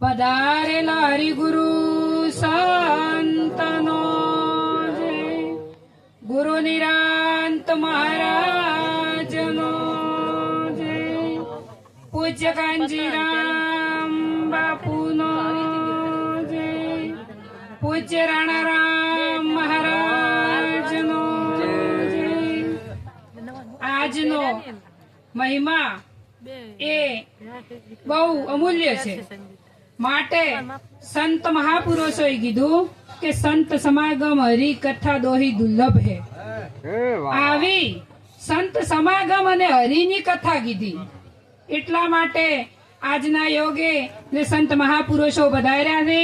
પધારેલા હરિગુરુ સંતનો ગુરુ નિરાંત મહારાજનો જય પૂજ્ય કાંજીરામ બાપુનો જય પૂજ્ય રાણારામ મહારાજનો આજનો મહિમા એ બહુ અમૂલ્ય છે. માટે સંત મહાપુરુષોએ કીધું કે સંત સમાગમ હરિ કથા દોહી દુર્લભ હે. આવી સંત સમાગમ અને હરિની કથા કીધી. એટલા માટે આજના યોગે જે સંત મહાપુરુષો વધાર્યા છે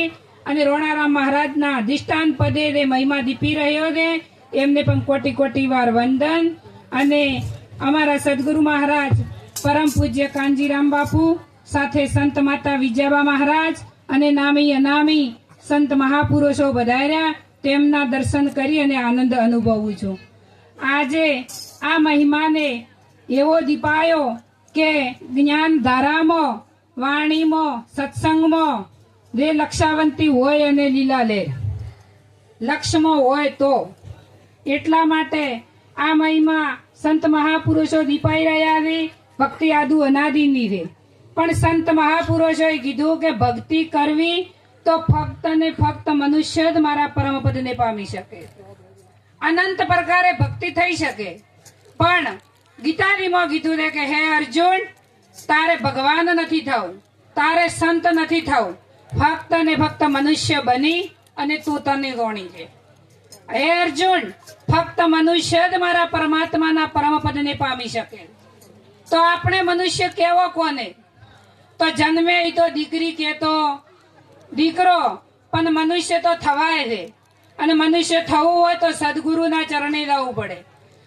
અને રોણારામ મહારાજના દિષ્ટાંત પદે જે મહિમા દીપી રહ્યો છે. એમને પણ કોટી કોટી વાર વંદન. અને અમારા સદગુરુ મહારાજ પરમ પૂજ્ય કાનજીરામ બાપુ સાથે સંત માતા વિજયાબા મહારાજ અને નામી અનામી સંત મહાપુરુષો વધાર્યા તેમના દર્શન કરી અને આનંદ અનુભવું છું. આજે આ મહિમાને એવો દીપાયો કે જ્ઞાન ધારામાં વાણીમાં, સત્સંગમાં, જે લક્ષાવંતી હોય અને લીલા લે લક્ષમાં હોય તો. એટલા માટે આ મહિમા સંત મહાપુરુષો દીપાઈ રહ્યા છે, ભક્તિ આદુ અનાદિની છે. પણ સંત મહાપુરુષોએ કીધું કે ભક્તિ કરવી તો ફક્ત ને ફક્ત મનુષ્ય જ મારા પરમપદને પામી શકે. અનંત પ્રકારે ભક્તિ થઈ શકે. પણ ગીતાજીમાં કીધું છે કે, હે અર્જુન, તારે ભગવાન નથી થવું, તારે સંત નથી થવું. ફક્ત ને ફક્ત મનુષ્ય બની અને તું તને ગોણી છે હે અર્જુન, ફક્ત મનુષ્ય જ મારા પરમાત્માના પરમપદને પામી શકે. તો આપણે મનુષ્ય કેવો કોને? તો જન્મે તો દીકરી કેતો દીકરો પણ મનુષ્ય તો થવાય છે. અને મનુષ્ય થવું હોય તો સદગુરુના ચરણે જવું પડે.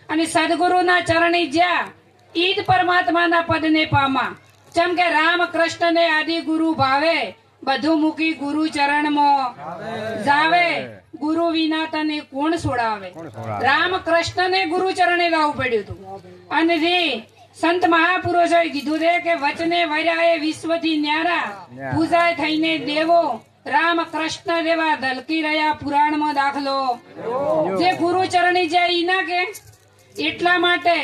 અને સદગુરુના ચરણે જ્યાં ઈ જ પરમાત્માના પદને પામા. જેમ કે રામ કૃષ્ણને આદિ ગુરુ ભાવે બધું મૂકી ગુરુ ચરણમાં જાવે. ગુરુ વિના તને કોણ છોડાવે? રામ કૃષ્ણને ગુરુ ચરણે લાવવું પડ્યું હતું. અને જે સંત મહાપુરુષોએ કીધું છે કે વચને વર્યાએ વિશ્વથી ન્યારા. પૂજા થઈને દેવો. રામ કૃષ્ણ દેવા ધલકી રહ્યા પુરાણમાં દાખલો. જે. ગુરુ ચરણી જાય ઈ ના કે? એટલા માટે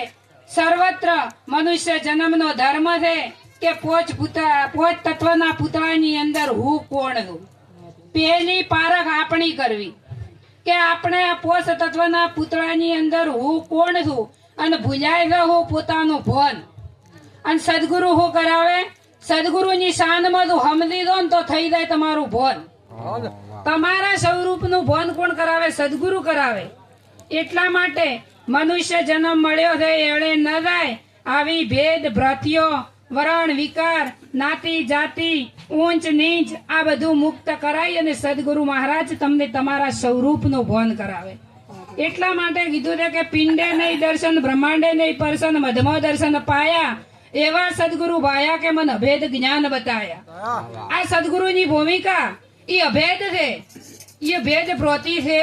સર્વત્ર મનુષ્ય જન્મનો ધર્મ છે કે પોચ પુતળા પોચ તત્વના પુતળાની અંદર હું કોણ હું પહેલી પારખ આપણી કરવી. કે આપણે આ પોષ તત્વના પુતળાની અંદર હું કોણ છું? અને ભૂલાય ન હું પોતાનું ભોન. અને સદગુરુ હું કરાવે? સદગુરુની શાનમાં તું હમદી દો ને તો થઈ જાય તમારું ભોન. તમારા સ્વરૂપનું ભોન કોણ કરાવે? સદગુરુ કરાવે. એટલા માટે મનુષ્ય જન્મ મળ્યો છે એળે ન જાય આવી ભેદ ભ્રતિઓ વરણ વિકાર નાતી જાતિ ઊંચ નીચ આ બધું મુક્ત કરાય અને સદગુરુ મહારાજ તમને તમારા સ્વરૂપનું ભોન કરાવે. એટલા માટે કીધું છે કે પિંડે નહીં દર્શન બ્રહ્માંડે નહીં પરસન મધમો દર્શન પાયા. એવા સદગુરુ ભાયા કે મને અભેદ જ્ઞાન બતાયા. આ સદગુરુની ભૂમિકા એ અભેદ છે. એ ભેદ પ્રોતિ છે.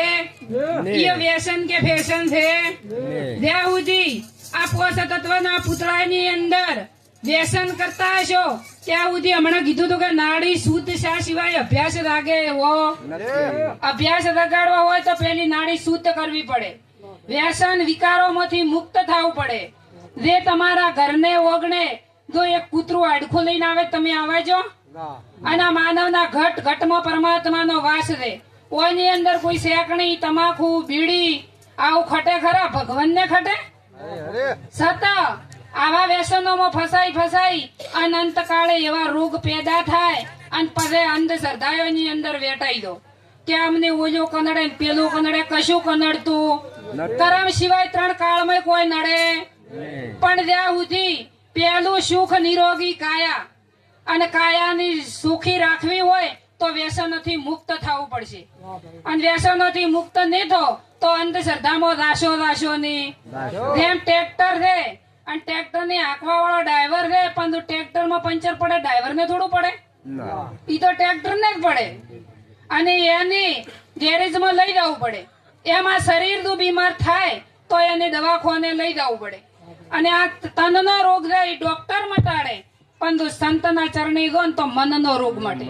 એ વ્યસન કે ફેશન છે. સુધી આ પોષ તત્વના પુતળાની અંદર વ્યસન કરતા હશો ત્યાં સુધી હમણાં કીધું હતું કે નાડી શુદ્ધ શા સિવાય અભ્યાસ રાગે એવો અભ્યાસ રગાડવા હોય તો પેલી નાડી શુદ્ધ કરવી પડે. વ્યસન વિકારોમાંથી મુક્ત થવું પડે. જે તમારા ઘરને ઓગણે જો એક કૂતરું આડખું લઈને આવે તમે આવાજો અને માનવના ઘટ ઘટમાં પરમાત્માનો વાસ રે ઓની અંદર કોઈ શેકણી તમાકુ બીડી આવું ખટે ખરા ભગવાનને ખટે? સતત આવા વ્યસનોમાં ફસાઈ ફસાઈ અનંત કાળે એવા રોગ પેદા થાય અને પછી અંધશ્રદ્ધાઓની અંદર વેટાઈ દો. કે અમને ઓજો કનડે પેલું કનડે કશું કનડતું. કરમ સિવાય ત્રણ કાળમાં કોઈ નડે. પણ જ્યાં સુધી પેલું સુખ નિરોગી કાયા. અને કાયાની સુખી રાખવી હોય તો વ્યસનોથી મુક્ત થવું પડશે. અને વ્યસનોથી મુક્ત નહીં થો તો અંધશ્રદ્ધામાં રાશો રાશો. ની જેમ ટ્રેક્ટર છે અને ટ્રેક્ટર ને આંકવા વાળો ડ્રાઈવર છે પણ ટ્રેક્ટરમાં પંચર પડે ડ્રાઈવર ને થોડું પડે. ઈ તો ટ્રેક્ટર ને જ પડે. અને એની ગેરેજમાં લઈ જવું પડે. એમાં શરીરનું બીમાર થાય તો એને દવાખાને લઈ જવું પડે. અને આ તનનો રોગ છે એ ડોક્ટર મટાડે પણ જો સંતના ચરણે ગો તો તો મનનો રોગ મટે.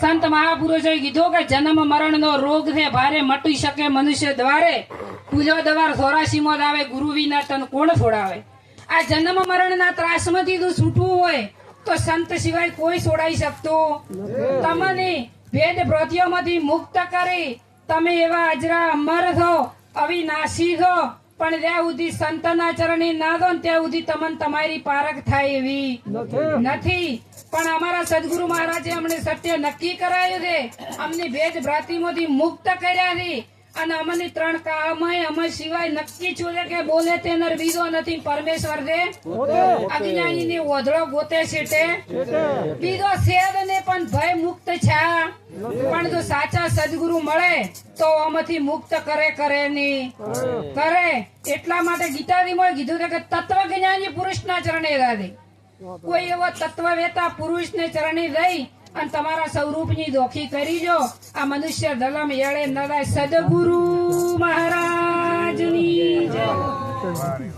સંત મહાપુરુષોએ કીધું કે જન્મ મરણ નો રોગ ને ભારે મટી શકે મનુષ્ય દ્વારે. પૂજો દ્વાર સોરાશીમાં આવે ગુરુ વિના તન કોણ છોડાવે? આ જન્મ મરણના ત્રાસમાંથી તું છૂટવું હોય તો સંત સિવાય કોઈ છોડાઈ શકતું. તમને ભેદ ભ્રોતિઓમાંથી મુક્ત કરી તમે એવા અજરા અમર થો અવિનાશી થો પણ જ્યાં સુધી સંતના ચરણે ના દો ને ત્યાં સુધી તમને તમારી પારખ થાય એવી. નથી. પણ અમારા સદગુરુ મહારાજે અમને સત્ય નક્કી કરાયું છે. અમને ભેદ ભ્રાતિમાંથી મુક્ત કર્યા છે. અને અમને ત્રણ કાળમાં અમે સિવાય નક્કી છું કે બોલે તે બીજો નથી પરમેશ્વર દે. અજ્ઞાની ઓધળો ગોતે સેટે બીજો શેર ને પણ ભય મુક્ત છે. પણ જો સાચા સદગુરુ મળે તો આમાંથી મુક્ત કરે કરે ની કરે. એટલા માટે ગીતાજીમાં કીધું છે કે તત્વજ્ઞાની પુરુષના ચરણે રાધે કોઈ એવો તત્વવેતા પુરુષને ચરણે રહી અને તમારા સ્વરૂપની દોખી કરીજો આ મનુષ્ય દલમ એળે નડાય સદગુરુ મહારાજની